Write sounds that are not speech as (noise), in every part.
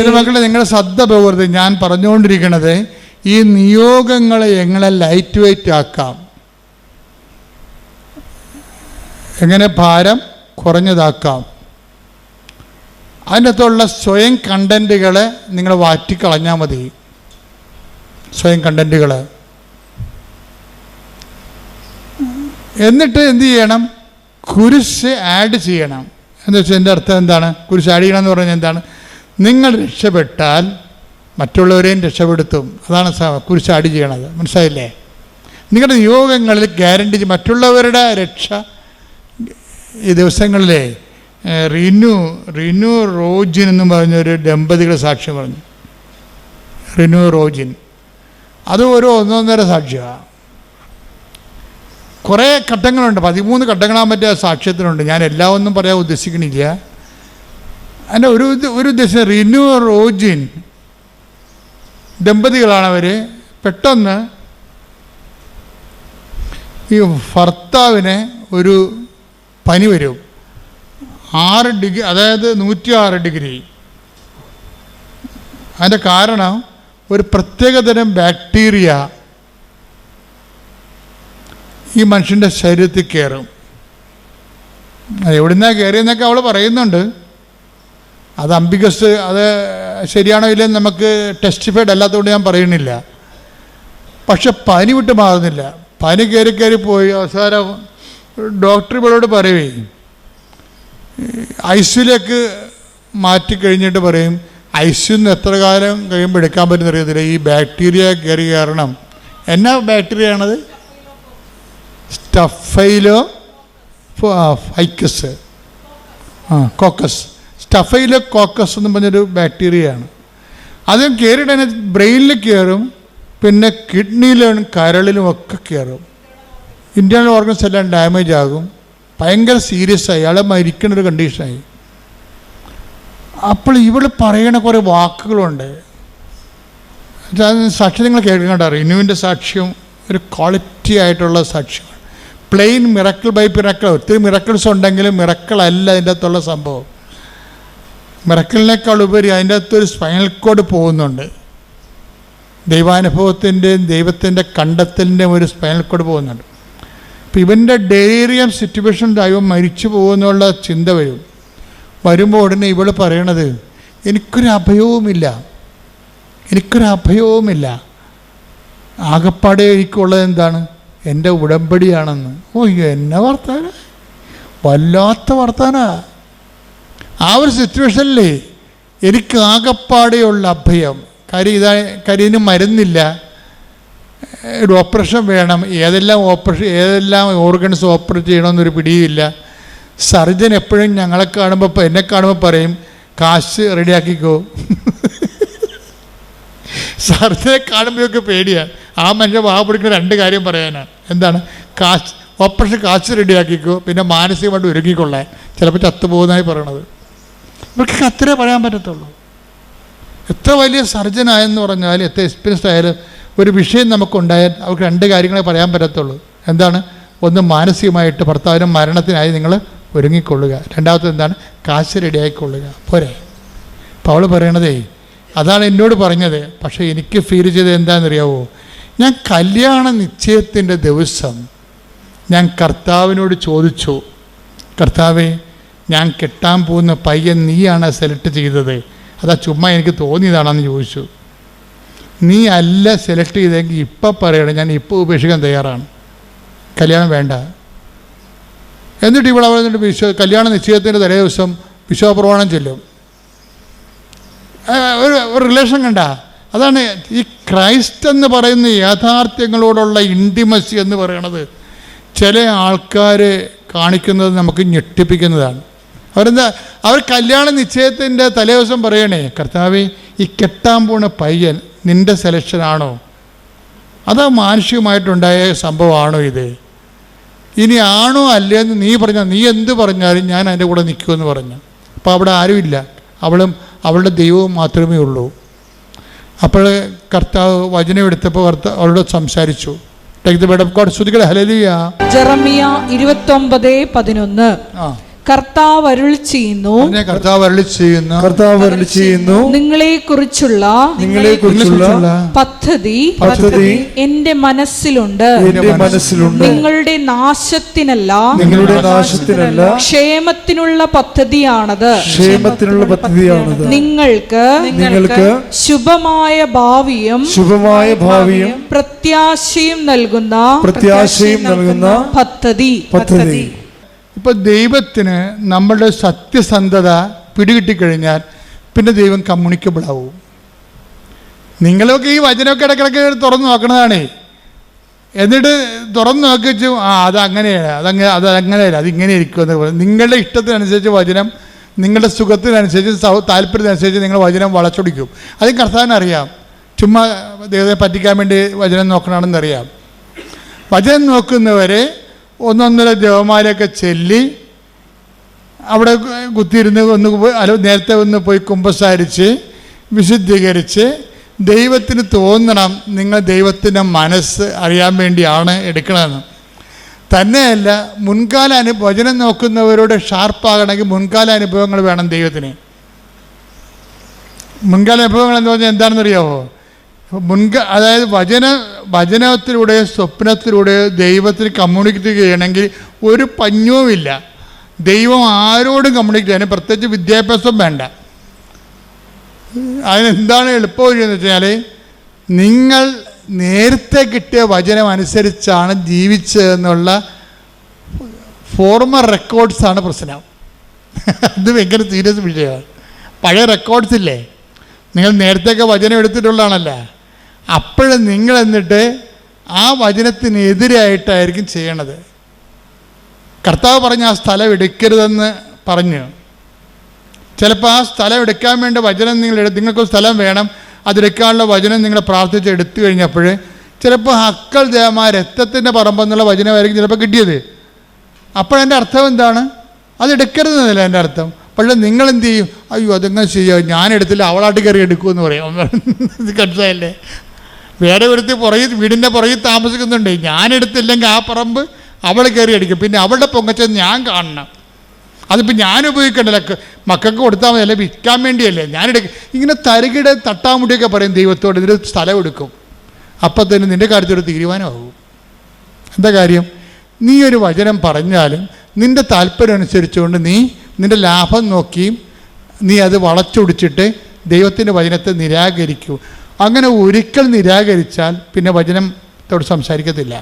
മക്കളെ നിങ്ങളുടെ ശ്രദ്ധ പോകരുത്. ഞാൻ പറഞ്ഞുകൊണ്ടിരിക്കുന്നത് ഈ നിയോഗങ്ങളെ എങ്ങനെ ലൈറ്റ് വെയിറ്റ് ആക്കാം? എങ്ങനെ ഭാരം കുറഞ്ഞതാക്കാം? അതിനകത്തുള്ള സ്വയം കണ്ടന്റുകളെ നിങ്ങൾ വാറ്റിക്കളഞ്ഞാൽ മതി. സ്വയം കണ്ടന്റുകൾ എന്നിട്ട് എന്ത് ചെയ്യണം? കുരിശ് ആഡ് ചെയ്യണം. എന്ന് വെച്ചാൽ എന്റെ അർത്ഥം എന്താണ്? കുരിശ് ആഡ് ചെയ്യണം എന്ന് പറഞ്ഞാൽ എന്താണ്? നിങ്ങൾ രക്ഷപ്പെട്ടാൽ മറ്റുള്ളവരെയും രക്ഷപ്പെടുത്തും. അതാണ് സ- കുരിശ് ആഡ് ചെയ്യണത്. മനസ്സിലായില്ലേ? നിങ്ങളുടെ നിയോഗങ്ങളിൽ ഗ്യാരണ്ടി മറ്റുള്ളവരുടെ രക്ഷ ഈ ദിവസങ്ങളിലെ റിനു റിനു റോജിൻ എന്നും പറഞ്ഞൊരു ദമ്പതികളുടെ സാക്ഷ്യം പറഞ്ഞു. റിനു റോജിൻ. അത് ഒരു ഒന്നൊന്നര സാക്ഷ്യമാണ് കുറേ ഘട്ടങ്ങളുണ്ട്. പതിമൂന്ന് ഘട്ടങ്ങളാൻ പറ്റിയ സാക്ഷ്യത്തിനുണ്ട് ഞാൻ എല്ലാം ഒന്നും പറയാൻ ഉദ്ദേശിക്കണില്ല. അതിന്റെ ഒരു ഒരു ഉദ്ദേശം റിനു റോജിൻ ദമ്പതികളാണ് അവർ പെട്ടെന്ന് ഈ ഭർത്താവിന് ഒരു പനി വരും. ആറ് ഡിഗ്രി അതായത് നൂറ്റി ആറ് ഡിഗ്രി. അതിന്റെ കാരണം ഒരു പ്രത്യേകതരം ബാക്ടീരിയ ഈ മനുഷ്യന്റെ ശരീരത്തിൽ കയറും. എവിടുന്നാണ് കയറിയെന്നൊക്കെ അവൾ പറയുന്നുണ്ട്. അത് അംബികസ് അത് ശരിയാണോ ഇല്ലെന്ന് നമുക്ക് ടെസ്റ്റിഫൈഡ് അല്ലാത്തതുകൊണ്ട് ഞാൻ പറയുന്നില്ല. പക്ഷെ പനി വിട്ട് മാറുന്നില്ല. പനി കയറി കയറി പോയി. അവസാനം ഡോക്ടർ ഇവളോട് ഐ സിയിലേക്ക് മാറ്റി കഴിഞ്ഞിട്ട് പറയും ഐ ഐസിന്ന് എത്ര കാലം കഴിയുമ്പോൾ എടുക്കാൻ പറ്റുന്ന അറിയത്തില്ല ഈ ബാക്ടീരിയ കയറി കയറണം. എന്നാ ബാക്ടീരിയ ആണത് സ്റ്റഫൈലോ ഫൈക്കസ്. ആ കോക്കസ്. സ്റ്റഫൈലോ കോക്കസ് എന്ന് പറഞ്ഞൊരു ബാക്ടീരിയയാണ്. അതും കയറിയിട്ട് ബ്രെയിനിൽ കയറും പിന്നെ കിഡ്നിയിലും കരളിലും ഒക്കെ കയറും ഇന്റേണൽ ഓർഗൻസ് എല്ലാം ഡാമേജ് ആകും. ഭയങ്കര സീരിയസ് ആയി. അയാളെ മരിക്കുന്ന ഒരു കണ്ടീഷനായി അപ്പോൾ ഇവൾ പറയണ കുറേ വാക്കുകളുണ്ട്. സാക്ഷി നിങ്ങൾ കേൾക്കേണ്ട റിനുവിന്റെ സാക്ഷ്യം ഒരു ക്വാളിറ്റി ആയിട്ടുള്ള സാക്ഷ്യമാണ് പ്ലെയിൻ മിറക്കിൾ ബൈ മിറക്കിൾ ഒത്തിരി മിറക്കിൾസ് ഉണ്ടെങ്കിലും മിറക്കിൾ അല്ല അതിന്റെ അകത്തുള്ള സംഭവം. മിറക്കിളിനേക്കാൾ ഉപരി അതിന്റെ അകത്തൊരു സ്പൈനൽ കോഡ് പോകുന്നുണ്ട്. ദൈവാനുഭവത്തിന്റെയും ദൈവത്തിന്റെ കണ്ടെത്തലിന്റെയും ഒരു സ്പൈനൽ കോഡ് പോകുന്നുണ്ട്. അപ്പം ഇവന്റെ ഡെലീറിയം സിറ്റുവേഷൻ ദൈവം മരിച്ചു പോകുന്നുള്ള ചിന്ത വരും. വരുമ്പോൾ ഉടനെ ഇവൾ പറയണത് എനിക്കൊരു അഭയവുമില്ല. എനിക്കൊരു അഭയവുമില്ല. ആകപ്പാടെ എനിക്കുള്ളത് എന്താണ്? എന്റെ ഉടമ്പടിയാണെന്ന്. ഓ എന്നെ വർത്താന? വല്ലാത്ത വർത്താന. ആ ഒരു സിറ്റുവേഷനിൽ എനിക്ക് ആകപ്പാടെയുള്ള അഭയം. കരി ഇതാ കരിന് മരുന്നില്ല. ഒരു ഓപ്പറേഷൻ വേണം. ഏതെല്ലാം ഓപ്പറേഷൻ ഏതെല്ലാം ഓർഗൻസ് ഓപ്പറേറ്റ് ചെയ്യണമെന്നൊരു പിടിയുമില്ല. സർജൻ എപ്പോഴും ഞങ്ങളെ കാണുമ്പോൾ എന്നെ കാണുമ്പോൾ പറയും കാശ് റെഡിയാക്കിക്കോ. (laughs) സർജനെ കാണുമ്പോഴൊക്കെ പേടിയാണ് ആ മനുഷ്യൻ വാ പിടിക്കുന്ന രണ്ട് കാര്യം പറയാനാണ് എന്താണ്? കാശ് ഓപ്പറേഷൻ കാശ് റെഡിയാക്കിക്കോ. പിന്നെ മാനസികമായിട്ട് ഒരുങ്ങിക്കൊള്ളേ ചിലപ്പോൾ ചത്തുപോകുന്നതായി പറയണത്. ഇവർക്ക് അത്രേ പറയാൻ പറ്റത്തുള്ളൂ. എത്ര വലിയ സർജനായെന്ന് പറഞ്ഞാൽ എത്ര എക്സ്പീരിയൻസ്ഡ് ആയാലും ഒരു വിഷയം നമുക്കുണ്ടായാൽ അവർക്ക് രണ്ട് കാര്യങ്ങളെ പറയാൻ പറ്റത്തുള്ളൂ. എന്താണ്? ഒന്ന് മാനസികമായിട്ട് ഭർത്താവിനും മരണത്തിനായി നിങ്ങൾ ഒരുങ്ങിക്കൊള്ളുക. രണ്ടാമത്തെ എന്താണ്? കാശ് റെഡിയായിക്കൊള്ളുക. പോരെ? അപ്പോൾ അവൾ പറയണതേ അതാണ് എന്നോട് പറഞ്ഞത്. പക്ഷേ എനിക്ക് ഫീൽ ചെയ്തത് എന്താണെന്നറിയാവോ? ഞാൻ കല്യാണ നിശ്ചയത്തിന്റെ ദിവസം ഞാൻ കർത്താവിനോട് ചോദിച്ചു കർത്താവേ ഞാൻ കെട്ടാൻ പോകുന്ന പയ്യൻ നീയാണ് സെലക്ട് ചെയ്തത്. അതാ ചുമ്മാ എനിക്ക് തോന്നിയതാണെന്ന് ചോദിച്ചു. നീ അല്ല സെലക്ട് ചെയ്തെങ്കിൽ ഇപ്പം പറയണം ഞാൻ ഇപ്പോൾ ഉപേക്ഷിക്കാൻ തയ്യാറാണ്. കല്യാണം വേണ്ട. എന്നിട്ട് ഇവിടെ പറഞ്ഞിട്ട് വിശ്വ കല്യാണ നിശ്ചയത്തിന്റെ തലേ ദിവസം വിശ്വപ്രവാണം ചെല്ലും. ഒരു ഒരു റിലേഷൻ കണ്ട? അതാണ് ഈ ക്രൈസ്റ്റ് എന്ന് പറയുന്ന യാഥാർത്ഥ്യങ്ങളോടുള്ള ഇന്റിമസി എന്ന് പറയണത്. ചില ആൾക്കാർ കാണിക്കുന്നത് നമുക്ക് ഞെട്ടിപ്പിക്കുന്നതാണ്. അവരെന്താ? അവർ കല്യാണ നിശ്ചയത്തിന്റെ തലേദിവസം പറയണേ കർത്താവേ ഈ കെട്ടാൻ പോണ പയ്യൻ നിന്റെ സെലക്ഷനാണോ അതോ മാനുഷികമായിട്ടുണ്ടായ സംഭവമാണോ ഇത്? ഇനി ആണോ അല്ലേന്ന് നീ പറഞ്ഞാൽ നീ എന്ത് പറഞ്ഞാലും ഞാൻ അതിന്റെ കൂടെ നിൽക്കുമെന്ന് പറഞ്ഞു. അപ്പോൾ അവിടെ ആരുമില്ല അവളും അവളുടെ ദൈവവും മാത്രമേ ഉള്ളൂ. അപ്പോൾ കർത്താവ് വചനം എടുത്തപ്പോൾ കർത്താവ് അവളോട് സംസാരിച്ചു. Take the bed of God ശ്രുതികളെ hallelujah Jeremiah ഇരുപത്തൊമ്പത് പതിനൊന്ന്. ആ. കർത്താവ് അരുൾ ചെയ്യുന്നു കർത്താവ് അരളി ചെയ്യുന്നു കർത്താവ് അരുളി ചെയ്യുന്നു നിങ്ങളെ കുറിച്ചുള്ള നിങ്ങളെ കുറിച്ചുള്ള പദ്ധതി പദ്ധതി എന്റെ മനസ്സിലുണ്ട്. എന്റെ മനസ്സിലുണ്ട്. നിങ്ങളുടെ നാശത്തിനല്ല. നിങ്ങളുടെ നാശത്തിനല്ല. ക്ഷേമത്തിനുള്ള പദ്ധതിയാണത്. ക്ഷേമത്തിനുള്ള പദ്ധതിയാണത്. നിങ്ങൾക്ക് നിങ്ങൾക്ക് ശുഭമായ ഭാവിയും ശുഭമായ ഭാവിയും പ്രത്യാശയും നൽകുന്ന പ്രത്യാശയും നൽകുന്ന പദ്ധതി. പദ്ധതി. ഇപ്പൊ ദൈവത്തിന് നമ്മളുടെ സത്യസന്ധത പിടികിട്ടിക്കഴിഞ്ഞാൽ പിന്നെ ദൈവം കമ്മ്യൂണിക്കബിൾ ആവും നിങ്ങളൊക്കെ ഈ വചനമൊക്കെ ഇടയ്ക്കിടയ്ക്ക് തുറന്നു നോക്കണതാണേ. എന്നിട്ട് തുറന്നു നോക്കി വെച്ചു ആ അത് അങ്ങനെയാണ് അതങ്ങനെ അത് അങ്ങനെയല്ല അതിങ്ങനെ ഇരിക്കുമെന്ന് പറഞ്ഞു നിങ്ങളുടെ ഇഷ്ടത്തിനനുസരിച്ച് വചനം നിങ്ങളുടെ സുഖത്തിനനുസരിച്ച് സൗ താല്പര്യത്തിനനുസരിച്ച് നിങ്ങൾ വചനം വളച്ചൊടിക്കും. അത് കർത്താവിന് അറിയാം. ചുമ്മാ ദൈവത്തെ പറ്റിക്കാൻ വേണ്ടി വചനം നോക്കണമെന്നറിയാം വചനം നോക്കുന്നവരെ ഒന്നൊന്നര ദേവമാരെയൊക്കെ ചെല്ലി അവിടെ കുത്തിയിരുന്ന് ഒന്ന് അല്ല നേരത്തെ ഒന്ന് പോയി കുമ്പസാരിച്ച് വിശുദ്ധീകരിച്ച് ദൈവത്തിന് തോന്നണം നിങ്ങൾ ദൈവത്തിന്റെ മനസ്സ് അറിയാൻ വേണ്ടിയാണ് എടുക്കണമെന്ന് തന്നെയല്ല മുൻകാല അനുഭവം വചനം നോക്കുന്നവരോട് ഷാർപ്പാകണമെങ്കിൽ മുൻകാല അനുഭവങ്ങൾ വേണം ദൈവത്തിന്. മുൻകാല അനുഭവങ്ങൾ എന്ന് പറഞ്ഞാൽ എന്താണെന്നറിയാമോ മുൻക അതായത് വചന വചനത്തിലൂടെ സ്വപ്നത്തിലൂടെ ദൈവത്തിന് കമ്മ്യൂണിക്കേറ്റ് ചെയ്യണമെങ്കിൽ ഒരു പഞ്ഞവുമില്ല. ദൈവം ആരോടും കമ്മ്യൂണിക്കേറ്റ് ചെയ്യാൻ പ്രത്യേകിച്ച് വിദ്യാഭ്യാസം വേണ്ട. അതിനെന്താണ് എളുപ്പ വഴി എന്ന് വെച്ചാൽ നിങ്ങൾ നേരത്തെ കിട്ടിയ വചനം അനുസരിച്ചാണ് ജീവിച്ചതെന്നുള്ള ഫോർമർ റെക്കോർഡ്സാണ് പ്രശ്നം. അത് ഭയങ്കര സീരിയസ് വിഷയമാണ്. പഴയ റെക്കോർഡ്സ് ഇല്ലേ? നിങ്ങൾ നേരത്തെയൊക്കെ വചനം എടുത്തിട്ടുള്ളതാണല്ലോ? അപ്പോഴും നിങ്ങൾ എന്നിട്ട് ആ വചനത്തിനെതിരായിട്ടായിരിക്കും ചെയ്യണത്. കർത്താവ് പറഞ്ഞ ആ സ്ഥലം എടുക്കരുതെന്ന് പറഞ്ഞു. ചിലപ്പോൾ ആ സ്ഥലം എടുക്കാൻ വേണ്ട വചനം നിങ്ങൾ നിങ്ങൾക്ക് സ്ഥലം വേണം അതെടുക്കാനുള്ള വചനം നിങ്ങൾ പ്രാർത്ഥിച്ച് എടുത്തു കഴിഞ്ഞപ്പോൾ ചിലപ്പോൾ ഹക്കൾ ദേവമാ രക്തത്തിന്റെ പറമ്പെന്നുള്ള വചനമായിരിക്കും ചിലപ്പോൾ കിട്ടിയത്. അപ്പോഴെന്റെ അർത്ഥം എന്താണ്? അതെടുക്കരുതെന്നല്ല എന്റെ അർത്ഥം. പക്ഷേ നിങ്ങൾ എന്ത് ചെയ്യും? അയ്യോ അതെങ്ങനെ ചെയ്യുക ഞാൻ എടുത്തില്ല അവളാട്ട് കയറി എടുക്കുമെന്ന് പറയും. (laughs) മനസ്സിലായല്ലേ വേറെ ഒരുത്തി പുറകിൽ വീടിന്റെ പുറകിൽ താമസിക്കുന്നുണ്ട്. ഞാനെടുത്തില്ലെങ്കിൽ ആ പറമ്പ് അവൾ കയറി അടിക്കും. പിന്നെ അവളുടെ പൊങ്ങച്ചത് ഞാൻ കാണണം. അതിപ്പോൾ ഞാൻ ഉപയോഗിക്കണ്ടല്ലോ മക്കൾക്ക് കൊടുത്താൽ മതി. അല്ലെങ്കിൽ വിൽക്കാൻ വേണ്ടിയല്ലേ? ഞാനെടുക്കും ഇങ്ങനെ തരികിട തട്ടാമുടിയൊക്കെ പറയും ദൈവത്തോട്. ഇതിൽ സ്ഥലം എടുക്കും. അപ്പം തന്നെ നിന്റെ കാര്യത്തിൽ ഒരു തീരുമാനമാകും. എന്താ കാര്യം? നീ ഒരു വചനം പറഞ്ഞാലും നിന്റെ താല്പര്യം അനുസരിച്ചുകൊണ്ട് നീ നിന്റെ ലാഭം നോക്കിയും നീ അത് വളച്ചൊടിച്ചിട്ട് ദൈവത്തിന്റെ വചനത്തെ നിരാകരിക്കൂ. അങ്ങനെ ഒരിക്കൽ നിരാകരിച്ചാൽ പിന്നെ വചനത്തോട് സംസാരിക്കത്തില്ല.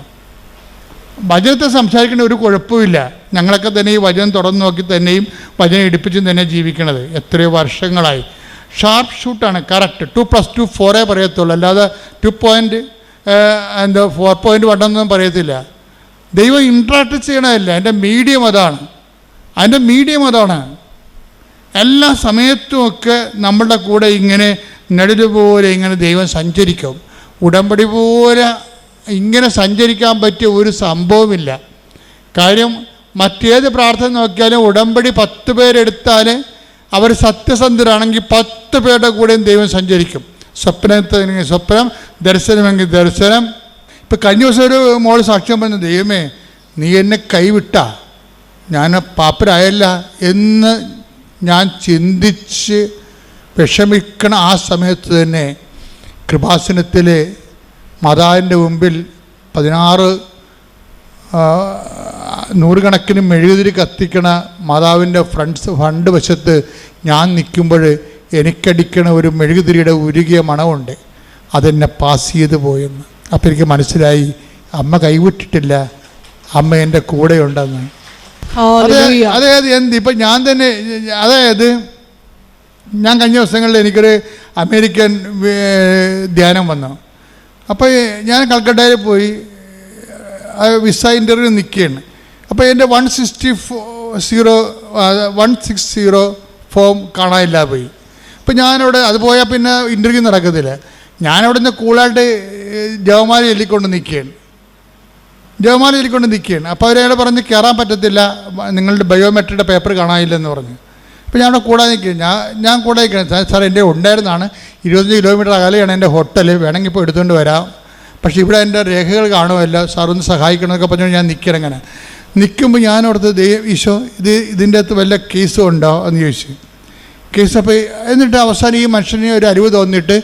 വചനത്തെ സംസാരിക്കേണ്ട ഒരു കുഴപ്പമില്ല ഞങ്ങളൊക്കെ തന്നെ ഈ വചനം തുറന്നു നോക്കി തന്നെയും വചനം ഇടിപ്പിച്ചും തന്നെ ജീവിക്കണത്. എത്രയോ വർഷങ്ങളായി. ഷാർപ്പ് ഷൂട്ടാണ് കറക്റ്റ് ടു പ്ലസ് ടു ഫോറേ പറയത്തുള്ളൂ. അല്ലാതെ ടു പോയിന്റ് എന്താ ഫോർ പോയിന്റ് വൺ എന്നൊന്നും പറയത്തില്ല. ദൈവം ഇൻട്രാക്ട് ചെയ്യണമല്ല എന്റെ മീഡിയം അതാണ്. അതിന്റെ മീഡിയം അതാണ്. എല്ലാ സമയത്തുമൊക്കെ നമ്മളുടെ കൂടെ ഇങ്ങനെ പോലെ ഇങ്ങനെ ദൈവം സഞ്ചരിക്കും. ഉടമ്പടി പോലെ ഇങ്ങനെ സഞ്ചരിക്കാൻ പറ്റിയ ഒരു സംഭവമില്ല. കാര്യം മറ്റേത് പ്രാർത്ഥന നോക്കിയാലും ഉടമ്പടി പത്ത് പേരെടുത്താൽ അവർ സത്യസന്ധരാണെങ്കിൽ പത്ത് പേരുടെ കൂടെയും ദൈവം സഞ്ചരിക്കും. സ്വപ്നത്തിന് സ്വപ്നം ദർശനമെങ്കിൽ ദർശനം. ഇപ്പം കഴിഞ്ഞ ദിവസം ഒരു മോൾ സാക്ഷ്യം പറഞ്ഞു ദൈവമേ നീ എന്നെ കൈവിട്ട. ഞാൻ പാപ്പരായല്ല എന്ന് ഞാൻ ചിന്തിച്ച് വിഷമിക്കണ ആ സമയത്ത് തന്നെ കൃപാസനത്തിൽ മാതാവിന്റെ മുമ്പിൽ പതിനാറ് നൂറുകണക്കിന് മെഴുകുതിരി കത്തിക്കണ മാതാവിന്റെ ഫ്രണ്ട്സ് ഫണ്ട് വശത്ത് ഞാൻ നിൽക്കുമ്പോൾ എനിക്കടിക്കണ ഒരു മെഴുകുതിരിയുടെ ഉരുകിയ മണമുണ്ട് അതെന്നെ പാസ് ചെയ്ത് പോയെന്ന് അപ്പോൾ എനിക്ക് മനസ്സിലായി അമ്മ കൈവിട്ടിട്ടില്ല അമ്മ എന്റെ കൂടെയുണ്ടെന്ന്. അതായത് എന്ത്? ഇപ്പം ഞാൻ തന്നെ അതായത് ഞാൻ കഴിഞ്ഞ ദിവസങ്ങളിൽ എനിക്കൊരു അമേരിക്കൻ ധ്യാനം വന്നു. അപ്പോൾ ഞാൻ കൽക്കട്ടയിൽ പോയി വിസ ഇന്റർവ്യൂ നിൽക്കുകയാണ്. അപ്പോൾ എന്റെ one sixty four zero one six zero form കാണാനില്ല പോയി. അപ്പോൾ ഞാനവിടെ അത് പോയാൽ പിന്നെ ഇന്റർവ്യൂ നടക്കത്തില്ല. ഞാനവിടെ നിന്ന് കൂളായിട്ട് ജവമാല ചൊല്ലിക്കൊണ്ട് നിൽക്കുകയാണ്. ജവമാല ഇരിക്കൊണ്ട് നിൽക്കുകയാണ്. അപ്പോൾ അവരയാൾ പറഞ്ഞ് കയറാൻ പറ്റത്തില്ല. നിങ്ങളുടെ ബയോമെട്രിയുടെ പേപ്പർ കാണാനില്ലെന്ന് പറഞ്ഞു. അപ്പോൾ ഞാൻ അവിടെ കൂടാതെ നിൽക്കുകയാണ്. ഞാൻ ഞാൻ കൂടെ നിൽക്കണം സാർ എന്റെ ഉണ്ടായിരുന്നതാണ് ഇരുപത്തഞ്ച് കിലോമീറ്റർ അകലെയാണ് എന്റെ ഹോട്ടൽ വേണമെങ്കിൽ ഇപ്പോൾ എടുത്തുകൊണ്ട് വരാം. പക്ഷേ ഇവിടെ എന്റെ രേഖകൾ കാണുമല്ല. സാർ ഒന്ന് സഹായിക്കണമെന്നൊക്കെ പറഞ്ഞു ഞാൻ നിൽക്കണം അങ്ങനെ. നിൽക്കുമ്പോൾ ഞാൻ ഓർത്ത് ദൈവ ഈശോ ഇത് ഇതിന്റെ അകത്ത് വല്ല കേസും ഉണ്ടോ? എന്ന് ചോദിച്ചു. കേസ് അപ്പോൾ എന്നിട്ട് അവസാനം ഈ മനുഷ്യനെ ഒരു അറിവ് തോന്നിയിട്ട്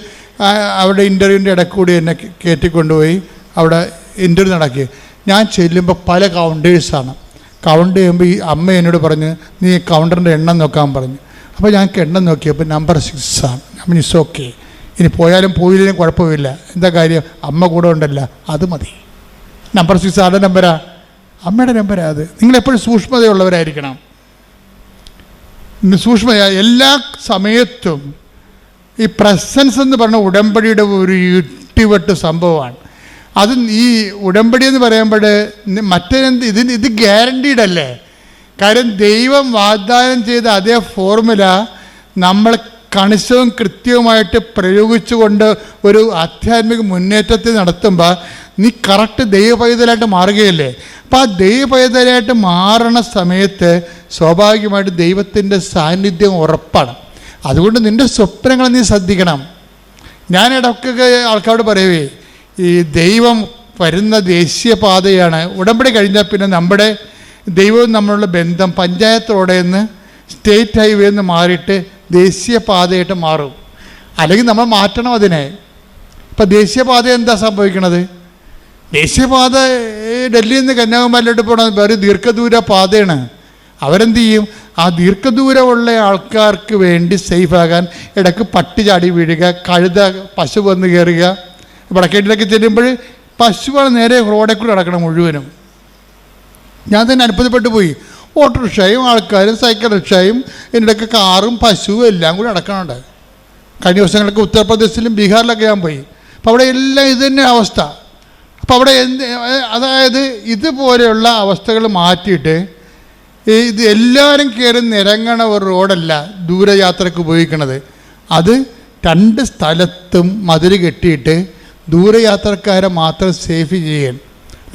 അവിടെ ഇന്റർവ്യൂവിന്റെ ഇടയ്ക്ക് കൂടി എന്നെ കയറ്റിക്കൊണ്ടുപോയി. അവിടെ ഇന്റർവ്യൂ നടക്കി ഞാൻ ചെല്ലുമ്പോൾ പല കൗണ്ടേഴ്സാണ് കൗണ്ട് ചെയ്യുമ്പോൾ ഈ അമ്മ എന്നോട് പറഞ്ഞ് നീ കൗണ്ടറിന്റെ എണ്ണം നോക്കാൻ പറഞ്ഞു. അപ്പോൾ ഞങ്ങൾക്ക് എണ്ണം നോക്കിയപ്പോൾ നമ്പർ സിക്സ് ആണ്. അമ്മ ഇറ്റ്സ് ഓക്കെ ഇനി പോയാലും പോയില്ലെങ്കിലും കുഴപ്പമില്ല. എന്താ കാര്യം? അമ്മ കൂടെ ഉണ്ടല്ല അത് മതി. നമ്പർ സിക്സ് ആരുടെ നമ്പരാ അമ്മയുടെ നമ്പരാ അത്. നിങ്ങളെപ്പോഴും സൂക്ഷ്മതയുള്ളവരായിരിക്കണം. സൂക്ഷ്മ എല്ലാ സമയത്തും ഈ പ്രസൻസ് എന്ന് പറഞ്ഞ ഉടമ്പടിയുടെ ഒരു ഇട്ടിവെട്ട് സംഭവമാണ്. അത് ഈ ഉടമ്പടി എന്ന് പറയുമ്പോൾ മറ്റേതെന്ത് ഇതിന് ഇത് ഗ്യാരണ്ടീഡ് അല്ലേ? കാര്യം ദൈവം വാഗ്ദാനം ചെയ്ത അതേ ഫോർമുല നമ്മൾ കണിശവും കൃത്യവുമായിട്ട് പ്രയോഗിച്ചുകൊണ്ട് ഒരു ആധ്യാത്മിക മുന്നേറ്റത്തിൽ നടത്തുമ്പോൾ നീ കറക്റ്റ് ദൈവപൈതലായിട്ട് മാറുകയല്ലേ? അപ്പം ആ ദൈവപൈതലായിട്ട് മാറണ സമയത്ത് സ്വാഭാവികമായിട്ട് ദൈവത്തിന്റെ സാന്നിധ്യം ഉറപ്പാണ്. അതുകൊണ്ട് നിന്റെ സ്വപ്നങ്ങൾ നീ ശ്രദ്ധിക്കണം. ഞാൻ ഇടയ്ക്കൊക്കെ ആൾക്കാരോട് പറയുവേ ഈ ദൈവം വരുന്ന ദേശീയപാതയാണ്. ഉടമ്പടി കഴിഞ്ഞാൽ പിന്നെ നമ്മുടെ ദൈവവും നമ്മളുള്ള ബന്ധം പഞ്ചായത്തോടെ നിന്ന് സ്റ്റേറ്റ് ഹൈവേ നിന്ന് മാറിയിട്ട് ദേശീയപാതയായിട്ട് മാറും. അല്ലെങ്കിൽ നമ്മൾ മാറ്റണം അതിനെ. ഇപ്പം ദേശീയപാത എന്താ സംഭവിക്കണത്? ദേശീയപാത ഡൽഹിയിൽ നിന്ന് കന്യാകുമാരിലോട്ട് പോകണം വേറെ ദീർഘദൂര പാതയാണ്. അവരെന്ത് ചെയ്യും? ആ ദീർഘദൂരമുള്ള ആൾക്കാർക്ക് വേണ്ടി സേഫാകാൻ ഇടയ്ക്ക് പട്ടി ചാടി വീഴുക കഴുത പശു വന്ന് കയറുക വടക്കേട്ടിലൊക്കെ ചെല്ലുമ്പോൾ പശുവാണ് നേരെ റോഡിൽ കൂടി നടക്കണം മുഴുവനും. ഞാൻ തന്നെ അത്ഭുതപ്പെട്ടു പോയി. ഓട്ടോറിക്ഷയും ആൾക്കാരും സൈക്കിൾ റിക്ഷയും ഇതിനിടയ്ക്ക് കാറും പശുവും എല്ലാം കൂടി നടക്കണുണ്ട് കഴിഞ്ഞ ദിവസങ്ങളൊക്കെ ഉത്തർപ്രദേശിലും ബീഹാറിലൊക്കെ ഞാൻ പോയി. അപ്പോൾ അവിടെ എല്ലാം ഇത് തന്നെ അവസ്ഥ. അപ്പോൾ അവിടെ എന്ത് അതായത് ഇതുപോലെയുള്ള അവസ്ഥകൾ മാറ്റിയിട്ട് ഇത് എല്ലാവരും കയറി നിരങ്ങണ ഒരു റോഡല്ല ദൂരയാത്രയ്ക്ക് ഉപയോഗിക്കണത്. അത് രണ്ട് സ്ഥലത്തും മതിൽ കെട്ടിയിട്ട് ദൂരയാത്രക്കാരെ മാത്രം സേഫ് ചെയ്യാൻ.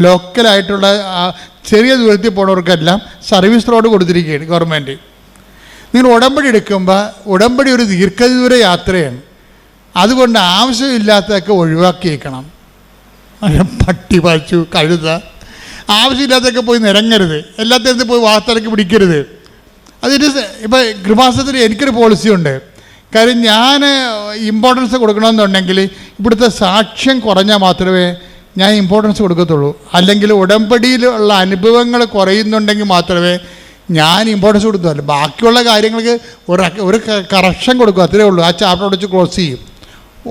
ലോക്കലായിട്ടുള്ള ചെറിയ ദൂരത്തിൽ പോണവർക്കെല്ലാം സർവീസ് റോഡ് കൊടുത്തിരിക്കുകയാണ് ഗവൺമെന്റ് നിങ്ങൾ ഉടമ്പടി എടുക്കുമ്പോൾ ഉടമ്പടി ഒരു ദീർഘദൂര യാത്രയാണ്. അതുകൊണ്ട് ആവശ്യമില്ലാത്തതൊക്കെ ഒഴിവാക്കിയേക്കണം. പട്ടി പശു കഴുത. ആവശ്യമില്ലാത്തൊക്കെ പോയി നിരങ്ങരുത്. എല്ലാത്തിടത്തും പോയി വാർത്തലക്ക് പിടിക്കരുത്. ഇസ് ഇപ്പം ഗൃഹാസത്തിൽ എനിക്കൊരു പോളിസി ഉണ്ട്. കാര്യം ഞാൻ ഇമ്പോർട്ടൻസ് കൊടുക്കണമെന്നുണ്ടെങ്കിൽ ഇവിടുത്തെ സാക്ഷ്യം കുറഞ്ഞാൽ മാത്രമേ ഞാൻ ഇമ്പോർട്ടൻസ് കൊടുക്കത്തുള്ളൂ. അല്ലെങ്കിൽ ഉടമ്പടിയിലുള്ള അനുഭവങ്ങൾ കുറയുന്നുണ്ടെങ്കിൽ മാത്രമേ ഞാൻ ഇമ്പോർട്ടൻസ് കൊടുത്തുള്ളൂ ബാക്കിയുള്ള കാര്യങ്ങൾക്ക് ഒരു ഒരു കറക്ഷൻ കൊടുക്കും അത്രേ ഉള്ളൂ. ആ ചാപ്റ്റർ അടിച്ച് ക്ലോസ് ചെയ്യും.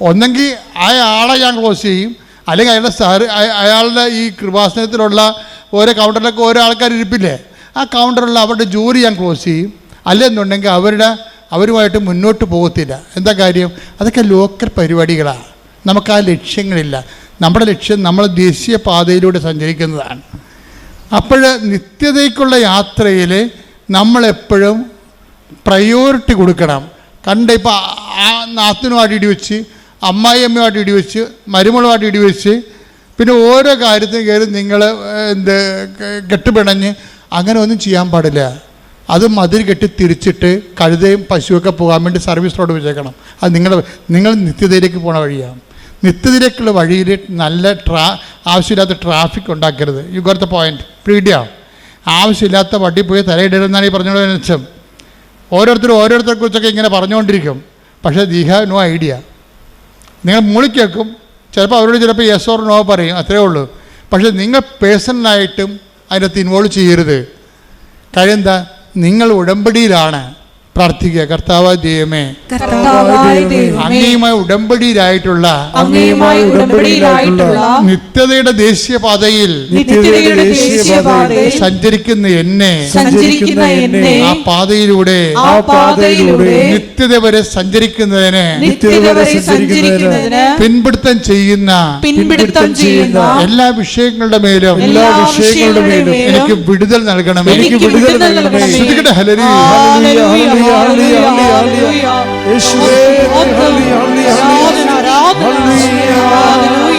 ഒന്നെങ്കിൽ അയാളെ ഞാൻ ക്ലോസ് ചെയ്യും. അല്ലെങ്കിൽ അയാളുടെ സാർ അയാളുടെ ഈ കൃപാസനത്തിലുള്ള ഓരോ കൗണ്ടറിലൊക്കെ ഓരോ ആൾക്കാർ ഇരിപ്പില്ലേ ആ കൗണ്ടറിലുള്ള അവരുടെ ജോലി ഞാൻ ക്ലോസ് ചെയ്യും. അല്ലെന്നുണ്ടെങ്കിൽ അവരുടെ അവരുമായിട്ട് മുന്നോട്ട് പോകത്തില്ല. എന്താ കാര്യം? അതൊക്കെ ലോക്കൽ പരിപാടികളാണ് നമുക്ക് ആ ലക്ഷ്യങ്ങളില്ല. നമ്മുടെ ലക്ഷ്യം നമ്മൾ ദേശീയ പാതയിലൂടെ സഞ്ചരിക്കുന്നതാണ്. അപ്പോൾ നിത്യതയ്ക്കുള്ള യാത്രയിൽ നമ്മളെപ്പോഴും പ്രയോറിറ്റി കൊടുക്കണം. കണ്ട ഇപ്പോൾ ആ നാത്തിനുമായിട്ട് ഇടി വെച്ച് അമ്മായിയമ്മയുമായിട്ട് ഇടി വെച്ച് മരുമളുമായിട്ട് ഇടി വെച്ച് പിന്നെ ഓരോ കാര്യത്തിനും കയറി നിങ്ങൾ എന്ത് കെട്ടുപിണഞ്ഞ് അങ്ങനെ ഒന്നും ചെയ്യാൻ പാടില്ല. അത് മതിൽ കെട്ടി തിരിച്ചിട്ട് കഴുതയും പശുവൊക്കെ പോകാൻ വേണ്ടി സർവീസ് റോഡ് വെച്ചേക്കണം അത് നിങ്ങൾ നിങ്ങൾ നിത്യതയിലേക്ക് പോണ വഴിയാണ്. നിത്യതയിലേക്കുള്ള വഴിയിൽ നല്ല ട്രാ ആവശ്യമില്ലാത്ത ട്രാഫിക് ഉണ്ടാക്കരുത്. യു ഗോട്ട് ദ പോയിന്റ് പീഡിയ ആവശ്യമില്ലാത്ത വണ്ടി പോയി തലയിടരുതെന്നാണ് ഈ പറഞ്ഞോട് വെച്ചം ഓരോരുത്തരും ഓരോരുത്തരെ കുറിച്ചൊക്കെ ഇങ്ങനെ പറഞ്ഞുകൊണ്ടിരിക്കും പക്ഷേ ദി ഹാവ് നോ ഐഡിയ. നിങ്ങൾ മൂളി കേൾക്കും. ചിലപ്പോൾ അവരോട് ചിലപ്പോൾ യെസ് ഓർ നോ പറയും. അത്രേ ഉള്ളൂ. പക്ഷേ നിങ്ങൾ പേഴ്സണലായിട്ടും അതിനകത്ത് ഇൻവോൾവ് ചെയ്യരുത്. കാര്യം എന്താ? നിങ്ങൾ ഉടമ്പടിയിലാണ്. പ്രാർത്ഥിക്കുക. കർത്താവ് ദൈവമേ കർത്താവായ ദൈവമേ അങ്ങയുമായി ഉടമ്പടിയിലായിട്ടുള്ള നിത്യതയുടെ ദേശീയപാതയിൽ പാതയിൽ സഞ്ചരിക്കുന്ന എന്നെ ആ പാതയിലൂടെ നിത്യത വരെ സഞ്ചരിക്കുന്നതിന് പിൻപിടുത്തം ചെയ്യുന്ന പിൻപിടുത്തം ചെയ്യുന്ന എല്ലാ വിഷയങ്ങളുടെ മേലും എല്ലാ വിഷയങ്ങളുടെ മേലും എനിക്ക് വിടുതൽ നൽകണം എനിക്ക് വിടുതൽ നൽകണം ഹലരി ആരാധന, ആരാധന, ആരാധന,